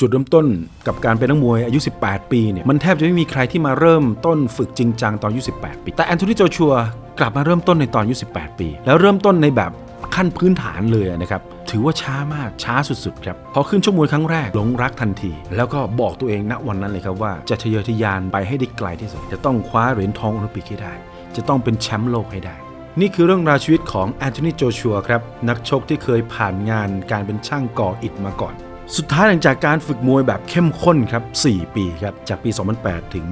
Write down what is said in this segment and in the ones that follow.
จุดเริ่มต้นกับการเป็นนักมวยอายุ 18 ปีเนี่ยมันแทบจะไม่มีใครที่มาเริ่มต้นฝึกจริงจังตอนอายุ 18 ปี แต่แอนโทนีโจชัวกลับมาเริ่มต้นในตอนอายุ 18 ปี แล้วเริ่มต้นในแบบขั้นพื้นฐานเลยนะครับ ถือว่าช้ามากช้าสุดๆครับพอขึ้นชกมวยครั้งแรกหลงรักทันที แล้วก็บอกตัวเองณวันนั้นเลยครับว่าจะทะเยอทะยานไปให้ได้ไกลที่สุด จะต้องคว้าเหรียญทองโอลิมปิกให้ได้ จะต้องเป็นแชมป์โลกให้ได้นี่คือเรื่องราวชีวิตของแอนโทนีโจชัวครับ นักชกที่เคยผ่านงานการเป็นช่างก่ออิฐมาก่อน สุดท้ายหลังจากการฝึกมวยแบบเข้มข้นครับ 4 ปีครับ จากปี 2008 ถึง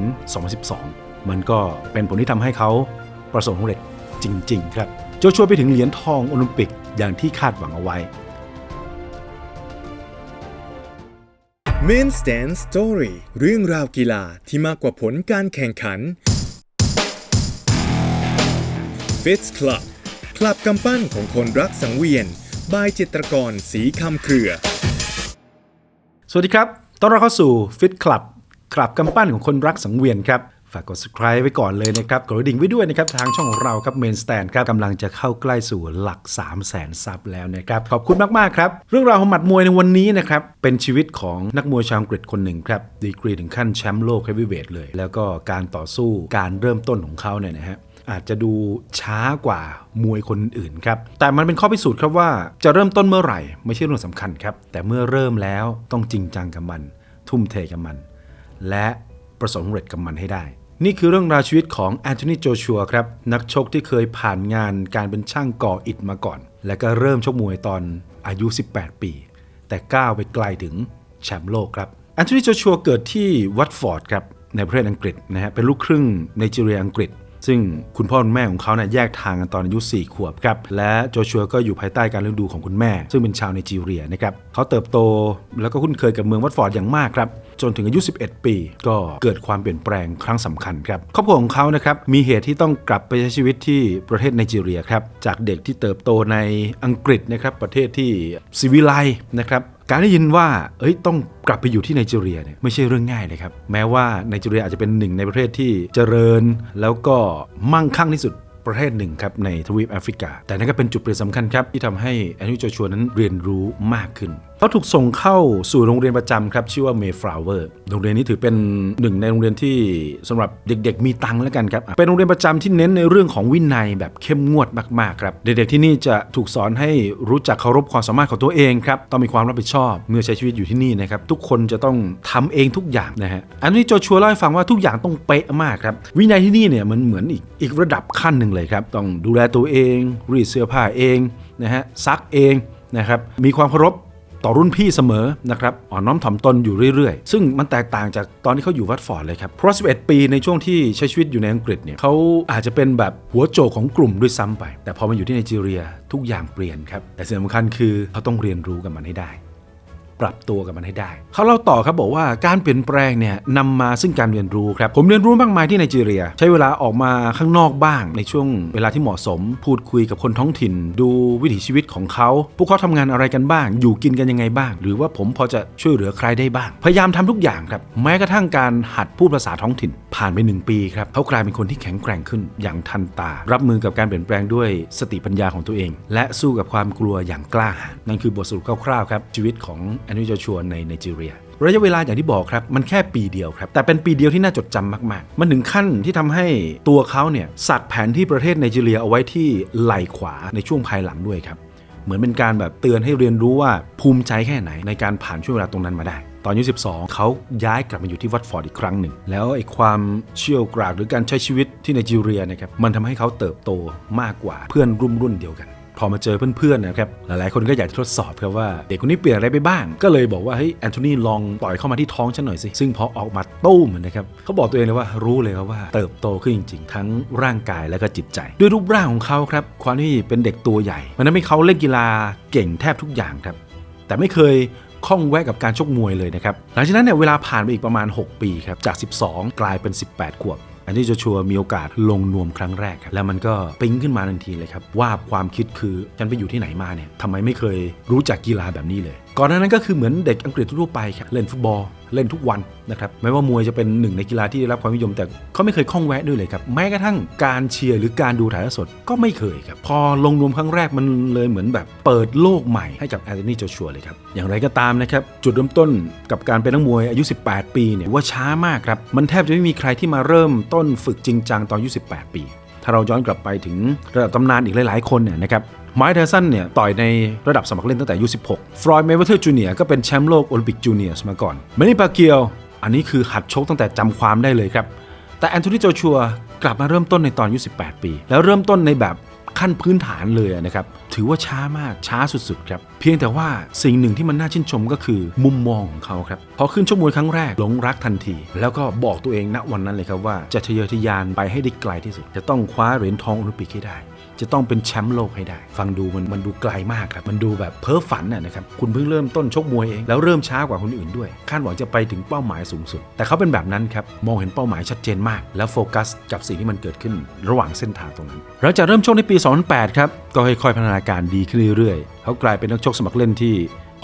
2012 มันก็เป็นผลที่ทำให้เขาประสบความสำเร็จจริง ๆ ครับ โจชัวไปถึงเหรียญทองโอลิมปิกอย่างที่คาดหวังเอาไว้ Main Stand Story เรื่องราวกีฬาที่มากกว่าผลการแข่งขัน Fits Club คลับกำปั้นของคนรักสังเวียน บายจิตรกรสีคำเครือ สวัสดีครับ ต้อนรับเข้าสู่ Fit Club คลับกำปั้นของคนรักสังเวียนครับ ฝากกด subscribe ไว้ก่อนเลยนะครับ กดดิ่งไว้ด้วยนะครับ ทางช่องของเราครับ Main Stand ครับกำลังจะเข้าใกล้สู่หลัก 3 0 0แสนซับแล้วนะครับ ขอบคุณมาก ๆ ครับ เรื่องราวของหมัดมวยในวันนี้นะครับ เป็นชีวิตของนักมวยชาวอังกฤษคนหนึ่งครับ ดีกรีถึงขั้นแชมป์โลกเฮฟวีเวทเลย แล้วก็การต่อสู้การเริ่มต้นของเขาเนี่ยนะฮะ อาจจะดูช้ากว่ามวยคนอื่นครับ แต่มันเป็นข้อพิสูจน์ครับว่าจะเริ่มต้นเมื่อไหร่ ไม่ใช่เรื่องสำคัญครับ แต่เมื่อเริ่มแล้วต้องจริงจังกับมัน ทุ่มเทกับมัน และประสบความสำเร็จกับมันให้ได้ นี่คือเรื่องราวชีวิตของแอนโทนีโจชัวครับ นักชกที่เคยผ่านงานการเป็นช่างก่ออิฐมาก่อน และก็เริ่มชกมวยตอนอายุ 18 ปี แต่ก้าวไปไกลถึงแชมป์โลกครับแอนโทนีโจชัวเกิดที่วัตฟอร์ดครับในประเทศอังกฤษนะฮะเป็นลูกครึ่งไนจีเรียอังกฤษ ซึ่งคุณพ่อคุณแม่ของเขาเนี่ยแยกทางกันตอนอายุ 4 ขวบครับ และโจชัวก็อยู่ภายใต้การเลี้ยงดูของคุณแม่ ซึ่งเป็นชาวไนจีเรียนะครับเขาเติบโตแล้วก็คุ้นเคยกับเมืองวัตฟอร์ดอย่างมากครับ จนถึงอายุ 11 ปี ก็เกิดความเปลี่ยนแปลงครั้งสำคัญครับครอบครัวของเขานะครับมีเหตุที่ต้องกลับไปใช้ชีวิตที่ประเทศไนจีเรียครับจากเด็กที่เติบโตในอังกฤษนะครับประเทศที่สิวิไลนะครับการได้ยินว่า เอ้ย ต้องกลับไปอยู่ที่ไนจีเรียเนี่ยไม่ใช่เรื่องง่ายเลยครับ แม้ว่าไนจีเรียอาจจะเป็นหนึ่งในประเทศที่เจริญ แล้วก็มั่งคั่งที่สุดประเทศหนึ่งครับในทวีปแอฟริกา แต่นั่นก็เป็นจุดเปลี่ยนสำคัญครับ ที่ทำให้แอนนี่โจชัวนั้นเรียนรู้มากขึ้นเขาถูกส่งเข้าสู่โรงเรียนประจำครับชื่อว่า Mayflower โรงเรียนนี้ถือเป็นหนึ่งในโรงเรียนที่สำหรับเด็กๆ มีตังค์แล้วกันครับ เป็นโรงเรียนประจำที่เน้นในเรื่องของวินัยแบบเข้มงวดมากๆครับ เด็กๆที่นี่จะถูกสอนให้รู้จักเคารพความสามารถของตัวเองครับ ต้องมีความรับผิดชอบ เมื่อใช้ชีวิตอยู่ที่นี่นะครับ ทุกคนจะต้องทำเองทุกอย่างนะฮะ อันนี้โจชัวเล่าให้ฟังว่าทุกอย่างต้องเป๊ะมากครับ วินัยที่นี่เนี่ยมันเหมือนอีกอีกระดับขั้นหนึ่งเลยครับ ต้องดูแลตัวเอง รีดเสื้อผ้าเองนะฮะ ซักเองนะครับ มีความเคารพ ต่อรุ่นพี่เสมอนะครับอ่อนน้อมถ่อมตนอยู่เรื่อยๆ ซึ่งมันแตกต่างจากตอนที่เขาอยู่วัดฟอร์ดเลยครับเพราะ 11 ปีในช่วงที่ใช้ชีวิตอยู่ในอังกฤษเนี่ยเขาอาจจะเป็นแบบหัวโจกของกลุ่มด้วยซ้ำไป แต่พอมาอยู่ที่ไนจีเรีย ทุกอย่างเปลี่ยนครับแต่สิ่งสำคัญคือเขาต้องเรียนรู้กับมันให้ได้ ปรับตัวกับมันให้ได้ เขาเล่าต่อครับบอกว่าการเปลี่ยนแปลงเนี่ยนำมาซึ่งการเรียนรู้ครับ ผมเรียนรู้มากมายที่ไนจีเรีย ใช้เวลาออกมาข้างนอกบ้าง ในช่วงเวลาที่เหมาะสม พูดคุยกับคนท้องถิ่น ดูวิถีชีวิตของเขา พวกเขาทำงานอะไรกันบ้าง อยู่กินกันยังไงบ้าง หรือว่าผมพอจะช่วยเหลือใครได้บ้าง พยายามทำทุกอย่างครับ แม้กระทั่งการหัดพูดภาษาท้องถิ่น ผ่านไปหนึ่งปีครับเขากลายเป็นคนที่แข็งแกร่งขึ้นอย่างทันตา รับมือกับการเปลี่ยนแปลงด้วยสติปัญญาของตัวเอง และสู้กับความกลัวอย่างกล้าหาญนั่นคือบทสรุปคร่าวๆครับชีวิตของอนนิโจชัวในไนจีเรียระยะเวลาอย่างที่บอกครับ มันแค่ปีเดียวครับ แต่เป็นปีเดียวที่น่าจดจำมาก ๆ มันถึงขั้นที่ทำให้ตัวเขาเนี่ยสักแผนที่ประเทศไนจีเรียเอาไว้ที่ไหล่ขวาในช่วงภายหลังด้วยครับ เหมือนเป็นการแบบเตือนให้เรียนรู้ว่าภูมิใจแค่ไหนในการผ่านช่วงเวลาตรงนั้นมาได้ ตอนอายุ12 เขาย้ายกลับมาอยู่ที่วัดฟอร์ดอีกครั้งหนึ่ง แล้วไอ้ความเชี่ยวกรากหรือการใช้ชีวิตที่ไนจีเรียนะครับมันทำให้เขาเติบโตมากกว่าเพื่อนรุ่นรุ่นเดียวกัน พอมาเจอเพื่อนๆนะครับหลายๆคนก็อยากจะทดสอบครับว่าเด็กคนนี้เปลี่ยนอะไรไปบ้าง ก็เลยบอกว่าเฮ้ยแอนโทนีลองต่อยเข้ามาที่ท้องฉันหน่อยสิ ซึ่งพอออกมาตู้มนะครับเขาบอกตัวเองเลยว่ารู้เลยครับว่าเติบโตขึ้นจริงๆ ทั้งร่างกายและก็จิตใจ ด้วยรูปร่างของเขาครับความที่เป็นเด็กตัวใหญ่ มันทำให้เขาเล่นกีฬาเก่งแทบทุกอย่างครับแต่ไม่เคยข้องแวะกับการชกมวยเลยนะครับหลังจากนั้นเนี่ยเวลาผ่านไปอีกประมาณ 6 ปีครับจาก 12 กลายเป็น 18 ขวบ อันนี้จะชัวมีโอกาสลงนวมครั้งแรกครับแล้วมันก็ปิ๊งขึ้นมาทันทีเลยครับว่าความคิดคือฉันไปอยู่ที่ไหนมาเนี่ยทำไมไม่เคยรู้จักกีฬาแบบนี้เลย ก่อนหน้านั้นก็คือเหมือนเด็กอังกฤษทั่วไปครับเล่นฟุตบอลเล่นทุกวันนะครับไม่ว่ามวยจะเป็นหนึ่งในกีฬาที่ได้รับความนิยมแต่เขาไม่เคยคล่องแวะด้วยเลยครับแม้กระทั่งการเชียร์หรือการดูถ่ายทอดสดก็ไม่เคยครับพอลงนวมครั้งแรกมันเลยเหมือนแบบเปิดโลกใหม่ให้กับแอนโทนีโจชัวเลยครับอย่างไรก็ตามนะครับจุดเริ่มต้นกับการเป็นนักมวยอายุ 18 ปีเนี่ยว่าช้ามากครับมันแทบจะไม่มีใครที่มาเริ่มต้นฝึกจริงจังตอนอายุ 18 ปี ถ้าเราย้อนกลับไปถึงระดับตำนานอีกหลาย ๆ คนเนี่ยนะครับ ไมค์ไทสันเนี่ยต่อยในระดับสมัครเล่นตั้งแต่อายุ 16 ฟรอยด์เมเวเทอร์จูเนียก็เป็นแชมป์โลกโอลิมปิกจูเนียร์มาก่อนเมนี่ปาเกียว อันนี้คือหัดชกตั้งแต่จำความได้เลยครับ แต่แอนโทนีโจชัวกลับมาเริ่มต้นในตอนอายุ 18 ปี แล้วเริ่มต้นในแบบขั้นพื้นฐานเลยนะครับ ถือว่าช้ามากช้าสุดๆครับ เพียงแต่ว่าสิ่งหนึ่งที่มันน่าชื่นชมก็คือ มุมมองของเขาครับ พอขึ้นชกมวยครั้งแรกหลงรักทันที แล้วก็บอกตัวเองณวันนั้นเลยครับว่าจะทะเยอทะยานไปให้ได้ไกลที่สุด จะต้องคว้าเหรียญทองโอลิมปิกให้ได้ จะต้องเป็นแชมป์โลกให้ได้ ฟังดูมันมันดูไกลมากครับมันดูแบบเพ้อฝันน่ะนะครับคุณเพิ่งเริ่มต้นชกมวยเองแล้วเริ่มช้ากว่าคนอื่นด้วย คาดหวังจะไปถึงเป้าหมายสูงสุด แต่เขาเป็นแบบนั้นครับมองเห็นเป้าหมายชัดเจนมาก แล้วโฟกัสกับสิ่งที่มันเกิดขึ้นระหว่างเส้นทางตรงนั้น เราจะเริ่มชกในปี 2008 ครับก็ค่อยๆพัฒนาการดีขึ้นเรื่อยๆเขากลายเป็นนักชกสมัครเล่นที่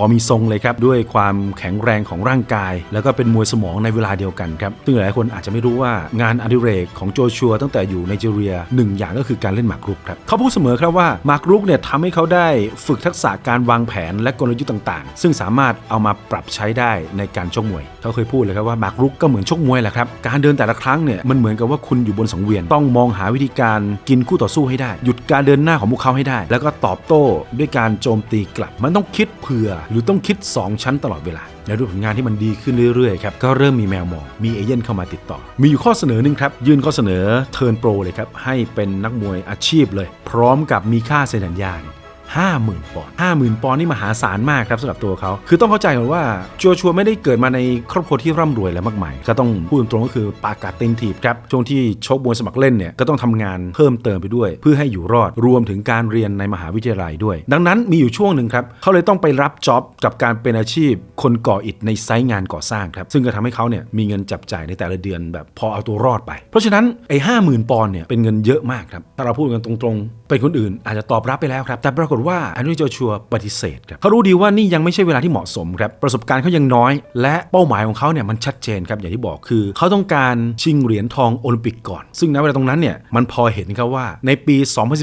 พอมีทรงเลยครับด้วยความแข็งแรงของร่างกาย แล้วก็เป็นมวยสมองในเวลาเดียวกันครับซึ่งหลายคนอาจจะไม่รู้ว่างานอดิเรกของโจชัวตั้งแต่อยู่ในจีเรียหนึ่งอย่างก็คือการเล่นหมากรุกครับเขาพูดเสมอครับว่าหมากรุกเนี่ยทำให้เขาได้ฝึกทักษะการวางแผนและกลยุทธ์ต่างๆ ซึ่งสามารถเอามาปรับใช้ได้ในการชกมวย เขาเคยพูดเลยครับว่าหมากรุกก็เหมือนชกมวยแหละครับการเดินแต่ละครั้งเนี่ยมันเหมือนกับว่าคุณอยู่บนสังเวียนต้องมองหาวิธีการกินคู่ต่อสู้ให้ได้ หยุดการเดินหน้าของพวกเขาให้ได้ แล้วก็ตอบโต้ด้วยการโจมตีกลับ มันต้องคิดเผื่อหรือต้องคิด 2 ชั้นตลอดเวลา แล้วด้วยผลงานที่มันดีขึ้นเรื่อยๆครับก็เริ่มมีแมวมอง มีเอเย่นเข้ามาติดต่อ มีอยู่ข้อเสนอหนึ่งครับยื่นข้อเสนอเทิร์นโปรเลยครับให้เป็นนักมวยอาชีพเลย พร้อมกับมีค่าเซ็นสัญญาเนี่ย 50,000 ปอนด์50,000 ปอนด์นี่มหาศาลมากครับสำหรับตัวเขา คือต้องเข้าใจก่อนว่าจัวชัวไม่ได้เกิดมาในครอบครัวที่ร่ำรวยอะไรมากมาย ก็ต้องพูดตรงๆก็คือปากกาเต็งทีบครับ ช่วงที่ชกมวยสมัครเล่นเนี่ย ก็ต้องทำงานเพิ่มเติมไปด้วย เพื่อให้อยู่รอด รวมถึงการเรียนในมหาวิทยาลัยด้วย ดังนั้นมีอยู่ช่วงหนึ่งครับ เขาเลยต้องไปรับจ็อบกับการเป็นอาชีพ คนก่ออิฐในไซต์งานก่อสร้างครับ ซึ่งก็ทำให้เขาเนี่ยมีเงินจับจ่ายในแต่ละเดือนแบบพอเอาตัวรอดไป เพราะฉะนั้นไอ้ห้าหมื่นปอนด์เนี่ยเป็นเงินเยอะมากครับ ถ้าเราพูดกันตรงๆ เป็นคนอื่นอาจจะตอบรับไปแล้วครับ แต่ปรากฏว่าแอนนี่โจชัวปฏิเสธครับเขารู้ดีว่านี่ยังไม่ใช่เวลาที่เหมาะสมครับประสบการณ์เขายังน้อย และเป้าหมายของเขาเนี่ยมันชัดเจนครับอย่างที่บอกคือ เขาต้องการชิงเหรียญทองโอลิมปิกก่อน ซึ่งณเวลาตรงนั้นเนี่ยมันพอเห็นครับว่าในปี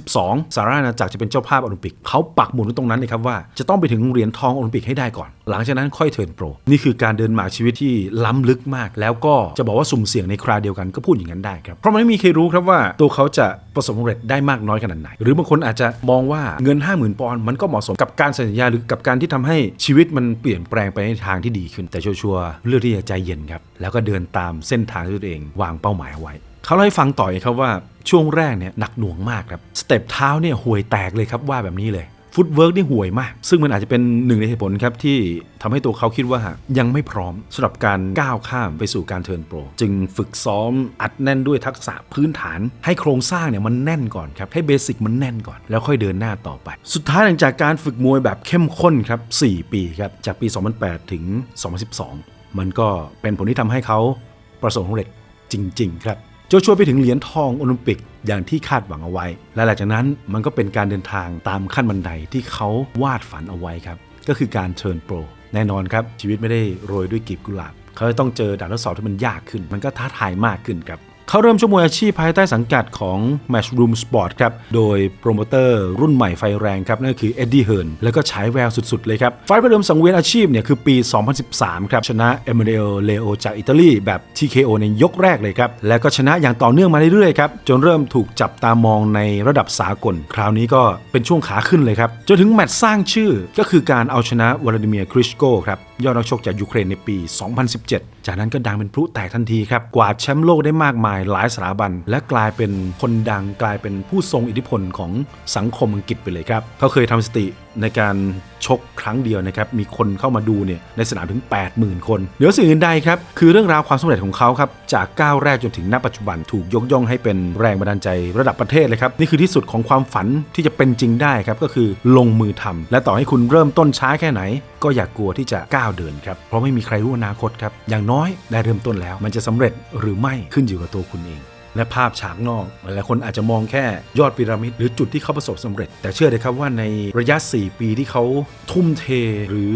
2012สหราชอาณาจักรจะเป็นเจ้าภาพโอลิมปิกเขาปักหมุดตรงนั้นเลยครับว่าจะต้องไปถึงเหรียญทองโอลิมปิกให้ได้ก่อน หลังจากนั้นค่อยเทิร์นโปรนี่คือการเดินหมากชีวิตที่ล้ำลึกมาก แล้วก็จะบอกว่าสุ่มเสี่ยงในคราเดียวกันก็พูดอย่างนั้นได้ครับเพราะมันไม่มีใครรู้ครับว่าตัวเขาจะ ประสบความสำเร็จได้มากน้อยขนาดไหน หรือบางคนอาจจะมองว่าเงิน 50,000ปอนด์มันก็เหมาะสมกับการสัญญาหรือกับการที่ทำให้ชีวิตมันเปลี่ยนแปลงไปในทางที่ดีขึ้นแต่ชัวร์เลือกที่จะใจเย็นครับแล้วก็เดินตามเส้นทางที่ตัวเองวางเป้าหมายเอาไว้เขาเล่าให้ฟังต่ออีกครับว่าช่วงแรกเนี่ยหนักหน่วงมากครับ สเต็ปเท้าเนี่ยห่วยแตกเลยครับว่าแบบนี้เลย ฟุตเวิร์กนี่ห่วยมาก ซึ่งมันอาจจะเป็นหนึ่งในเหตุผลครับที่ทำให้ตัวเขาคิดว่ายังไม่พร้อมสำหรับการก้าวข้ามไปสู่การเทิร์นโปร จึงฝึกซ้อมอัดแน่นด้วยทักษะพื้นฐาน ให้โครงสร้างเนี่ยมันแน่นก่อนครับ ให้เบสิกมันแน่นก่อน แล้วค่อยเดินหน้าต่อไป สุดท้ายหลังจากการฝึกมวยแบบเข้มข้นครับ 4 ปีครับ จากปี 2008 ถึง 2012 มันก็เป็นผลที่ทำให้เขาประสบความสำเร็จจริง ๆ ครับ โจชัวไปถึงเหรียญทองโอลิมปิกอย่างที่คาดหวังเอาไว้ และหลังจากนั้นมันก็เป็นการเดินทางตามขั้นบันไดที่เขาวาดฝันเอาไว้ครับ ก็คือการเทิร์นโปร แน่นอนครับ ชีวิตไม่ได้โรยด้วยกลีบกุหลาบ เขาจะต้องเจอด่านทดสอบที่มันยากขึ้น มันก็ท้าทายมากขึ้นครับ เขาเริ่มชกมวยอาชีพภายใต้สังกัดของ Matchroom Sport ครับ โดยโปรโมเตอร์รุ่นใหม่ไฟแรงครับนั่นก็คือเอ็ดดี้เฮิร์นแล้วก็ฉายแววสุด ๆ เลยครับ ไฟประเดิมสังเวียนอาชีพเนี่ยคือปี 2013 ครับ ชนะเอเมเ l ลเลโอจากอิตาลีแบบ TKO ในยกแรกเลยครับ แล้วก็ชนะอย่างต่อเนื่องมาเรื่อยๆครับ จนเริ่มถูกจับตามองในระดับสากล คราวนี้ก็เป็นช่วงขาขึ้นเลยครับจนถึงแมตช์สร้างชื่อก็คือการเอาชนะวลาดิเมียร์คริชโกครับ ยอดนักชกจากยูเครนในปี 2017 จากนั้นก็ดังเป็นพลุแตกทันทีครับ กวาดแชมป์โลกได้มากมายหลายสถาบัน และกลายเป็นคนดังกลายเป็นผู้ทรงอิทธิพลของสังคมอังกฤษไปเลยครับ เขาเคยทำสติ ในการชกครั้งเดียวนะครับมีคนเข้ามาดูเนี่ยในสนามถึง 80,000 คนเหนือสิ่งอื่นใดครับคือเรื่องราวความสำเร็จของเขาครับจากก้าวแรกจนถึงณปัจจุบันถูกยกย่องให้เป็นแรงบันดาลใจระดับประเทศเลยครับนี่คือที่สุดของความฝันที่จะเป็นจริงได้ครับก็คือลงมือทำและต่อให้คุณเริ่มต้นช้าแค่ไหน ก็อย่ากกลัวที่จะก้าวเดินครับเพราะไม่มีใครรู้อนาคตครับอย่างน้อยได้เริ่มต้นแล้ว มันจะสำเร็จหรือไม่ขึ้นอยู่กับตัวคุณเอง และภาพฉากนอกหลายๆคนอาจจะมองแค่ยอดพีระมิดหรือจุดที่เขาประสบสำเร็จ แต่เชื่อเลยครับว่าในระยะ 4 ปีที่เขาทุ่มเทหรือ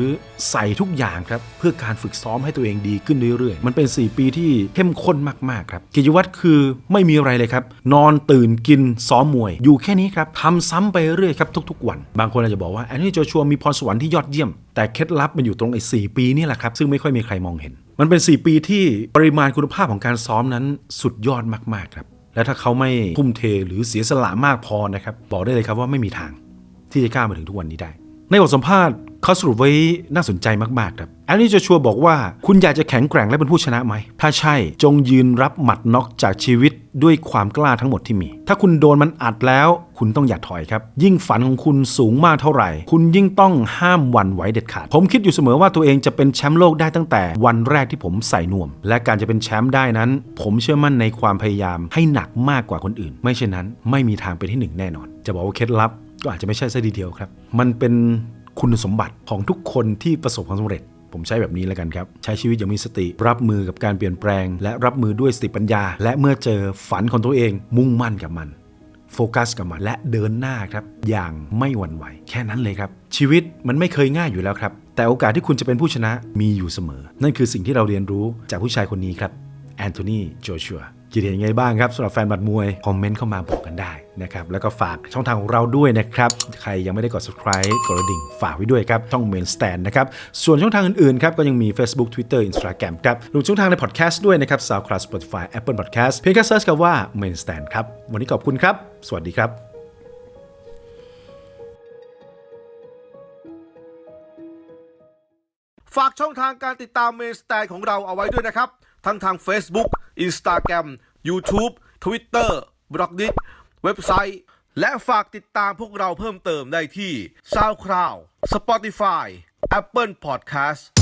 ใส่ทุกอย่างครับเพื่อการฝึกซ้อมให้ตัวเองดีขึ้นเรื่อยๆ มันเป็น 4 ปีที่เข้มข้นมากๆครับกิจวัตรคือไม่มีอะไรเลยครับ นอนตื่นกินซ้อมมวย อยู่แค่นี้ครับทำซ้ำไปเรื่อยครับทุกๆวัน บางคนอาจจะบอกว่าแอนนี่โจชัวมีพรสวรรค์ที่ยอดเยี่ยมแต่เคล็ดลับมันอยู่ตรงไอ้สปีนี่แหละครับซึ่งไม่ค่อยมีใครมองเห็น มันเป็น 4 ปีที่ปริมาณคุณภาพของการซ้อมนั้นสุดยอดมาก ๆ ครับ และถ้าเขาไม่ทุ่มเทหรือเสียสละมากพอนะครับ บอกได้เลยครับว่าไม่มีทางที่จะก้าวมาถึงทุกวันนี้ได้ ในบทสัมภาษณ์เขาสรุปไว้น่าสนใจมากๆครับแอนนี่จะชัวบอกว่าคุณอยากจะแข็งแกร่งและเป็นผู้ชนะไหม ถ้าใช่จงยืนรับหมัดน็อกจากชีวิต ด้วยความกล้าทั้งหมดที่มี ถ้าคุณโดนมันอัดแล้ว คุณต้องอย่าถอยครับ ยิ่งฝันของคุณสูงมากเท่าไหร่ คุณยิ่งต้องห้ามวันไหวเด็ดขาด ผมคิดอยู่เสมอว่าตัวเองจะเป็นแชมป์โลกได้ตั้งแต่วันแรกที่ผมใส่นวม และการจะเป็นแชมป์ได้นั้น ผมเชื่อมั่นในความพยายามให้หนักมากกว่าคนอื่น ไม่เช่นนั้น ไม่มีทางเป็นที่หนึ่งแน่นอน จะบอกว่าเคล็ดลับก็อาจจะไม่ใช่ซะทีเดียวครับ มันเป็นคุณสมบัติของทุกคนที่ประสบความสำเร็จ ผมใช้แบบนี้แล้วกันครับ ใช้ชีวิตอย่างมีสติ รับมือกับการเปลี่ยนแปลง และรับมือด้วยสติปัญญา และเมื่อเจอฝันของตัวเอง มุ่งมั่นกับมัน โฟกัสกับมันและเดินหน้าครับ อย่างไม่หวั่นไหว แค่นั้นเลยครับ ชีวิตมันไม่เคยง่ายอยู่แล้วครับ แต่โอกาสที่คุณจะเป็นผู้ชนะมีอยู่เสมอ นั่นคือสิ่งที่เราเรียนรู้จากผู้ชายคนนี้ครับแอนโทนีโจชัว คิดเห็นยังไงบ้างครับสำหรับแฟนบัตรมวย คอมเมนต์เข้ามาบอกกันได้นะครับ แล้วก็ฝากช่องทางของเราด้วยนะครับ ใครยังไม่ได้กด subscribe กดกระดิ่งฝากไว้ด้วยครับ ช่อง Main Stand นะครับ ส่วนช่องทางอื่นๆครับ ก็ยังมี Facebook Twitter Instagram ครับรวมช่องทางใน podcast ด้วยนะครับ SoundCloud Spotify Apple Podcast เพียงแค่เซิร์ชคำว่า Main Stand ครับ วันนี้ขอบคุณครับ สวัสดีครับฝากช่องทางการติดตามเมนสแตนของเราเอาไว้ด้วยนะครับ ทั้งทาง Facebook Instagram YouTube Twitter b l o g d i t เว็บไซต์ และฝากติดตามพวกเราเพิ่มเติมได้ที่ SoundCloud Spotify Apple Podcast